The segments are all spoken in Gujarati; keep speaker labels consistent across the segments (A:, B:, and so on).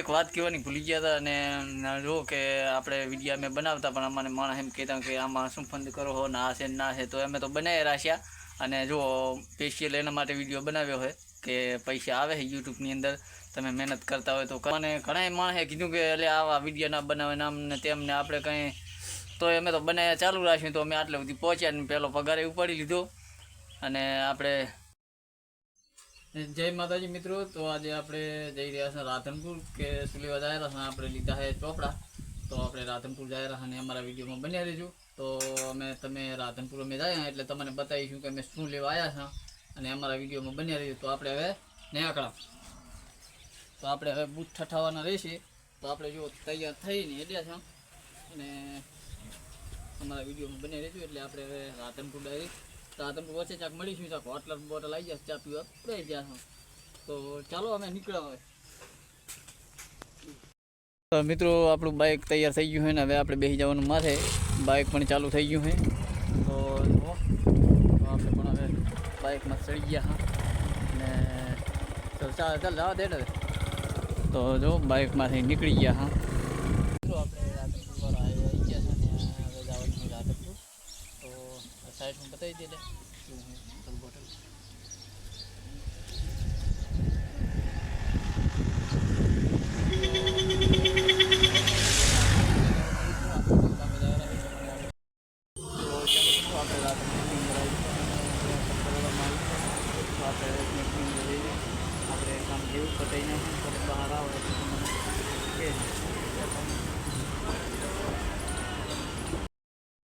A: એક વાત કહેવાની ભૂલી ગયા હતા અને જો કે આપણે વિડીયા અમે બનાવતા પણ અમને માણસ એમ કહેતા કે આમાં શું ફંદ કરો હો, ના છે ના છે, તો અમે તો બનાવી રાખ્યા અને જો સ્પેશિયલ એના માટે વીડિયો બનાવ્યો હોય કે પૈસા આવે છે યુટ્યુબની અંદર, તમે મહેનત કરતા હોય તો મને ઘણા માણસે કીધું કે એટલે આવા વીડિયો ના બનાવે ને તેમને આપણે કંઈ તો અમે તો બનાવ્યા ચાલુ રાખ્યું તો અમે આટલે સુધી પહોંચ્યા ને પહેલો પગારે ઉપાડી લીધો. અને આપણે જય માતાજી મિત્રો, તો આજે આપણે જઈ રહ્યા છીએ રાધનપુર, કે સુલેવા જાય રહ્યા આપણે લીધા છે ચોપડા. તો આપણે રાધનપુર જાય રહ્યા અને અમારા વિડીયોમાં બન્યા રહેજો. તો અમે, તમે રાધનપુર અમે જાય, એટલે તમને બતાવીશું કે અમે શું લેવા આવ્યા છે અને અમારા વિડીયોમાં બન્યા રહેજો. તો આપણે હવે નેકળા તો આપણે હવે બૂટ ઠઠાવવાના રહેશે. તો આપણે જો તૈયાર થઈને એટલે છે અને અમારા વિડીયોમાં બન્યા રહેજો, એટલે આપણે હવે રાધનપુર ડાયરેક્ટ રાધનપુર વચ્ચે ચાક મળીશું ચાક હોટલ બોટલ આવી જશે ચા પીવા. રહી ગયા તો ચાલો અમે નીકળ્યા હવે. તો મિત્રો, આપણું બાઇક તૈયાર થઈ ગયું છે ને, હવે આપણે બેસી જવાનું માથે. બાઇક પણ ચાલુ થઈ ગયું છે. તો તો આપણે પણ હવે બાઇકમાં ચડી ગયા હા. ને ચાલ ચાલ, જવા દે ને તો જો બાઇકમાંથી નીકળી ગયા હા મિત્રો આપણે રાધનપુર પર આવી ગયા છે ને હવે જવાનું છે રાધનપુર તો સાઈડમાં બતાવી દે લે. બોટલ આપણે કામ જેવું પતાવીને બહાર આવે તો તમને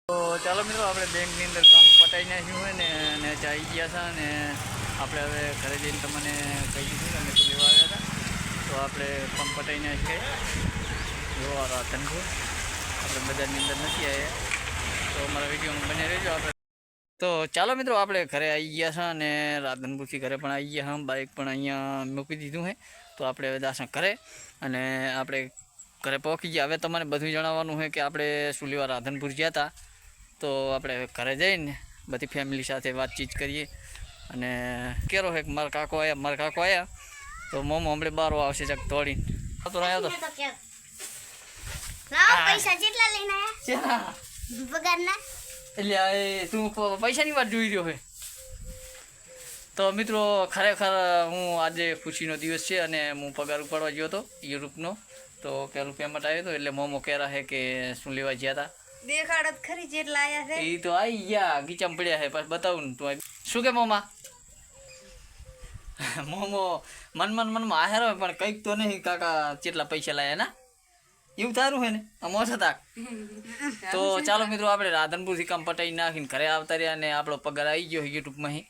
A: તો ચાલો મિત્રો, આપણે બેંકની અંદર કામ પટાઈ નાખ્યું હોય ને, અને ચાઈ ગયા હતા ને, આપણે હવે ઘરે જઈને તમને કહી દીધું અને તો લેવા આવ્યા હતા. તો આપણે કામ પટાઈ નાખીએ જોવા રાધનપુર આપણે બજારની અંદર નથી આવ્યા. તો અમારા વિડીયોમાં બને રહેજો. આપણે તો ચાલો મિત્રો, આપણે ઘરે આવી ગયા છે અને રાધનપુરથી ઘરે પણ આવી ગયા હા બાઇક પણ અહીંયા મૂકી દીધું છે. તો આપણે હવે દાસણ ઘરે. અને આપણે ઘરે પહોંચી ગયા. હવે તમારે બધું જણાવવાનું છે કે આપણે શું લેવા રાધનપુર ગયા હતા. તો આપણે ઘરે જઈને બધી ફેમિલી સાથે વાતચીત કરીએ. અને કેરો છે કે મારા કાકો આવ્યા મારા કાકો આવ્યા તો મોમો હમણાં બારો આવશે ચક તોડીને તો રહ્યો તો.
B: પૈસા જેટલા લઈને.
A: એટલે તું પૈસાની વાત જોઈ રહ્યો હે? તો મિત્રો ખરેખર હું આજે ખુશીનો દિવસ છે અને હું પગાર ઉપાડવા ગયો હતો યુરોપનો તો પહેલું પેમેન્ટ આવ્યો હતો એટલે મોમો કહેરા છે કે શું લેવા ગયા હતા
B: દેખાડો તો ખરી જેટલા આયા છે.
A: એ તો આઈ ગયા ગીચામાં પડ્યા છે. પછી બતાવું ને તું શું કે મોમા? મોમો મન મન મનમાં આહેર હોય પણ કંઈક તો નહીં. કાકા કેટલા પૈસા લાયા ના એવું તારું હે ને? અમો તાક તો ચાલો મિત્રો આપણે રાધનપુરથી કામ પટાઈ નાખીને ઘરે આવતા રહ્યા અને આપણો પગાર આવી ગયો યુટ્યુબમાં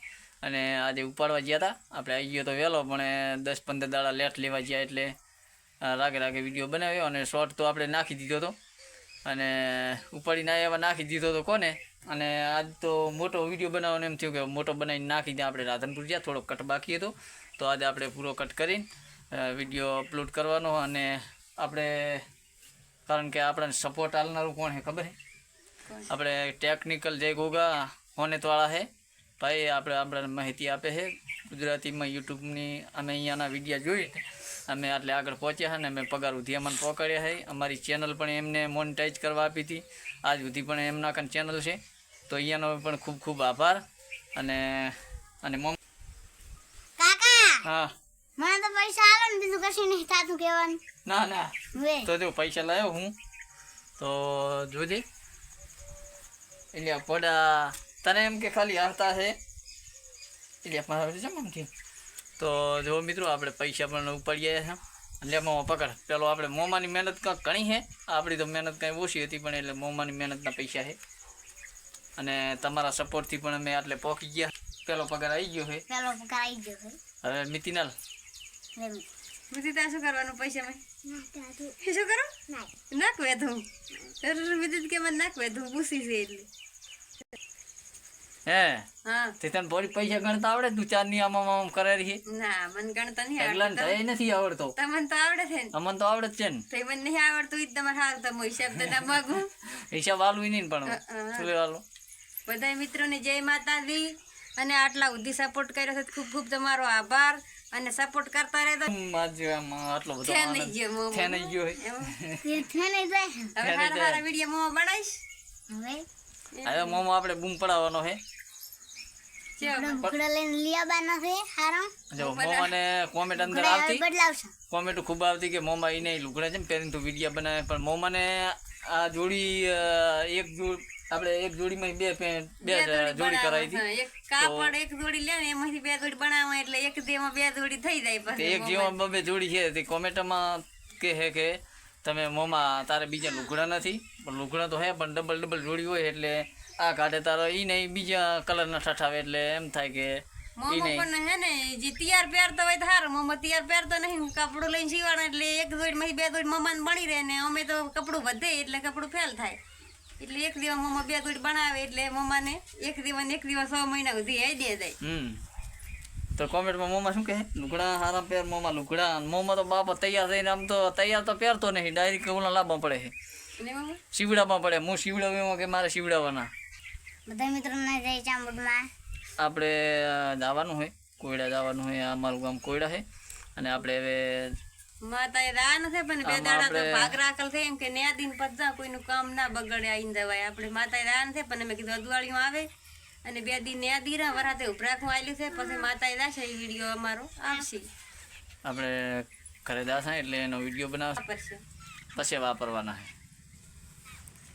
A: અને આજે ઉપાડવા ગયા હતા. આપણે આવી ગયો તો વહેલો પણ દસ પંદર દાડા લેટ લેવા ગયા એટલે રાગે રાગે વીડિયો બનાવ્યો અને શોર્ટ તો આપણે નાખી દીધો હતો. અને ઉપાડીને આ એવા નાખી દીધો તો કોને? અને આજ તો મોટો વીડિયો બનાવવાનો એમ થયું કે મોટો બનાવીને નાખી દે આપણે રાધનપુર જ્યાં થોડો કટ બાકી હતો. તો આજે આપણે પૂરો કટ કરીને વીડિયો અપલોડ કરવાનો અને આપણે કારણ કે આપણને સપોર્ટ આલનારું કોણ છે ખબર છે? આપણે ટેકનિકલ જય ગોગા હોનેતવાળા છે. ભાઈ આપણે આપણને માહિતી આપે છે. ગુજરાતીમાં યુટ્યુબની અમે અહીંયાના વિડીયા જોઈ અમે આટલે આગળ પહોંચ્યા છે ને અમે પગાર સુધી અમને પકડ્યા છે અમારી ચેનલ પણ એમને મોનિટાઈઝ કરવા આપી હતી. આજ સુધી પણ એમના કંઈ ચેનલ છે. તો અહીંયાનો પણ ખૂબ ખૂબ આભાર. અને અને મમ
B: કાકા!
A: હા.
B: મને તો પૈસા આલો ને બીજું કશું નહીં થાતું કહેવાનું.
A: ના ના. તો જો પૈસા લાવ્યો હું. તો જોજે. એટલે પડા તને એમ કે ખાલી હારતા છે એટલે મારા જમ આમ થયું? તો જો મિત્રો આપણે પૈસા પણ ઉપાડી આવ્યા છે. એટલે મોમાં પકડ. પેલો આપણે મોમાની મહેનત કાંઈક ઘણી છે. આપણી તો મહેનત કાંઈ ઓછી હતી પણ એટલે મોમાની મહેનતના પૈસા છે. અને તમારા સપોર્ટથી પણ અમે આટલે પહોંચી ગયા. પેલો પગાર આવી ગયો છે.
B: પેલો પગાર આવી ગયો છે.
A: હવે મિતિનાલ
C: મિતિતા શું કરવાનું પૈસા મેં? શું કરું? નાખ વેધું વિદિત કે મને નાખ વેધું પૂછી છે એટલે.
A: હે?
C: હા.
A: તે તને પૈસા ગણતા આવડે તું ચારની આમ કરે રહી?
C: ના મને ગણતા નહીં
A: આવડતા.
C: આવડતું
A: તય નથી આવડતો.
C: તમને તો આવડે છે ને.
A: અમને તો આવડે છે ને.
C: તો મને નહીં આવડતું ઈ તમારે હાલ તમે હિસાબ દાદા માગું.
A: હિસાબ આલવું નહીં પણ. શું લેવાનું
C: બધા મિત્રોને જય માતાજી. અને આટલા સુધી સપોર્ટ કર્યો છે ખૂબ ખૂબ તમારો આભાર. અને સપોર્ટ કરતા
A: આમ આટલો બધો
C: નહીં ગયો
A: નહીં ગયો.
C: એવું.
B: જાય.
C: હવે સારા સારા વીડિયો મોમાં બનાવીશ.
B: હવે?
A: હવે મોમો આપણે બૂમ પડાવવાનો છે કોમેન્ટ આવતી. ખૂબ આવતી કે મોમા એને લુગડા છે ને પહેરીને તું વીડિયો બનાવે. પણ મોમાને આ જોડી એક જોડ આપણે એક જોડીમાં બે પે- બે જોડી કરાવી હતી.
C: એક કાપડ એક જોડી લે એમાંથી બે જોડી બનાવવા એટલે એક દેમાં બે જોડી થઈ જાય પછી
A: એક જીવન બબે જોડી છે. તે કોમેન્ટમાં કે હે કે તમે મોમાં તારે બીજા લુગડા નથી. પણ લુગડા તો હે પણ ડબલ ડબલ જોડી હોય એટલે આ કાઢે તારો ઈ નહીં બીજા કલરના ઠઠાવે એટલે એમ થાય કે ઈ
C: મોમો
A: નહીં.
C: પણ હે ને જે તૈયાર પહેરતો હોય તો સારું મોમો તૈયાર પહેરતો નહીં કપડું લઈને સીવાના એટલે એક જોડી માંથી બે મમ્માને બની રહે ને અમે તો કપડું વધે એટલે કપડું ફેલ થાય. એટલે એક દિવસ મમ્મા બે જોડી બનાવે એટલે મમ્માને એક દિવસ એક દિવસ છ મહિના સુધી આઈ દે જાય
A: હમ. તો કોમેન્ટમાં મોમાં શું કહે? લુગડા હારા પહેર મોમાં લુગડા. મોમાં તો બાપ તૈયાર થઈને આમ તો તૈયાર તો પહેરતો નહીં ડાયરેક્ટ ઓલા લાવવા પડે છે. પડે. હું સીવડાવું કે મારે સીવડાવવાના
B: બધા મિત્રોને જય ચામુંડમાં
A: આપણે જવાનું હોય કોયડા જવાનું હોય આ અમારું ગામ કોયડા છે. અને આપણે હવે
C: માતા રાહ નથી પણ બે દાડા તો ભાગ રાખલ થઈ એમ કે ન્યા દિન પચા કોઈનું કામ ના બગડે આઈને જવાય. આપણે માતા રાહ નથી પણ અમે કીધું અદવાળિયું આવે અને બે દિન ન્યા દીરા વરાતે ઉભરાખું આવેલું છે પછી માતા દાશે એ વીડિયો અમારો આવશે.
A: આપણે ઘરે દાસા એટલે એનો વીડિયો બનાવશે. પછી વાપરવાના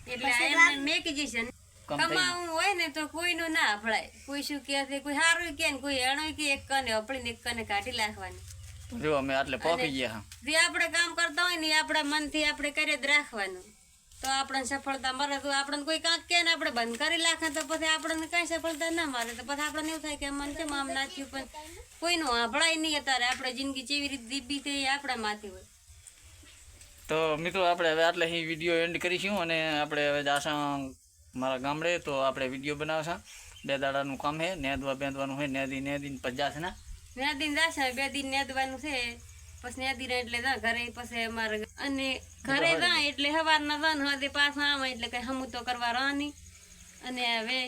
A: છે
C: એટલે મેં
A: કીધી થઈ
C: કમાવું હોય ને તો કોઈનું ના અફળાય કોઈ શું કહે છે કોઈ સારું કે ને કોઈ એણું કે એક કને અપડીને એક કને કાઢી નાખવાની.
A: જો અમે આટલે પહોંચી ગયા
C: જે આપણે કામ કરતા હોય ને આપણા મનથી આપણે કરી જ રાખવાનું. તો આપણને સફળતા મળે તો આપણને કોઈ કાંક કે ને આપણે બંધ કરી નાખે તો પછી આપણને કઈ સફળતા ના મળે. તો પછી આપણને એવું થાય કે મન કેમ આમ ના થયું પણ કોઈનું આભળાય નહીં અત્યારે. આપણે જિંદગી કેવી રીતે દીબી થઈ આપણા માથે હોય.
A: તો મિત્રો આપણે હવે આટલે અહીં વીડિયો એન્ડ કરીશું અને આપણે હવે જાશા મારા ગામડે તો આપણે વીડિયો બનાવશા બે દાડાનું કામ છે નેદવા બેંદવાનું હોય નેદી નેદીને પચાસ ના
C: ને? દિન જાશે બે દિન નેદવાનું છે પછી નેદી રહે એટલે જા ઘરે પછી અમારે અને ઘરે જા એટલે સવારના જા ને હદે પાછા આમ એટલે કઈ હમું તો કરવા રહી અને હવે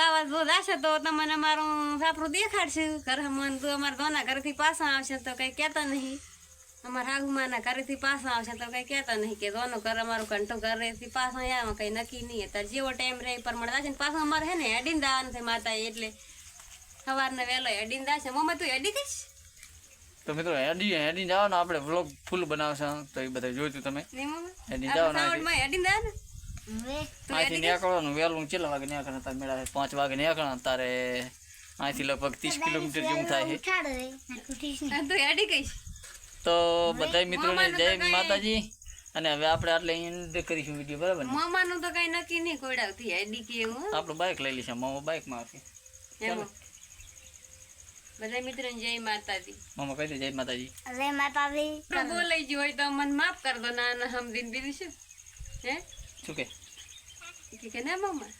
C: આવા જો જાશે તો તમને અમારું સાપરું દેખાડશે. ઘર મન તો અમારા દોના ઘરેથી પાછા આવશે તો કઈ કહેતા નહીં. અમારા આગુમાના ઘરેથી પાછા આવશે તો કંઈ કહેતા નહીં કે દોનો ઘર અમારું ઘંટો ઘરેથી પાછા આવે કંઈ નક્કી નહીં. અત્યારે જેવો ટાઈમ રહે પર મળતા છે ને પાછા અમારે હે ને હેડીને દાવાનું છે માતા એટલે સવારને વહેલો હેડીને દાશે મમ્મા તું હેડી દઈશ
A: તો મિત્રો હેડી હેડી જાઓ ને આપણે વ્લોગ ફૂલ બનાવશા. તો એ બધા જોયું તમે? હેડી જાઓ ને? અહીંથી નીકળવાનું વહેલું કેટલા વાગે નીકળે તારે મેળા પાંચ વાગે નીકળે તારે અહીંથી લગભગ ત્રીસ કિલોમીટર જેવું થાય છે.
C: તું હેડી કહીશ
A: તો બધા મિત્રોને જય માતાજી. અને હવે આપણે આટલે એન્ડ કરીશું વીડિયો બરાબર ને?
C: મામાનું તો કઈ નક્કી નહીં કોઈડાવતી હેડી કે એવું.
A: આપણું બાઇક લઈ લઈશું મામા બાઇકમાં આવશે
C: એમાં બધા મિત્રોને જય માતાજી.
A: મામા કહી દે જય માતાજી.
B: જય માતાજી
C: બોલાઈ ગયું હોય તો મને માફ કર દો ના ના હમ દિન બીજું શું હે?
A: શું કે?
C: કે કે ના મામા?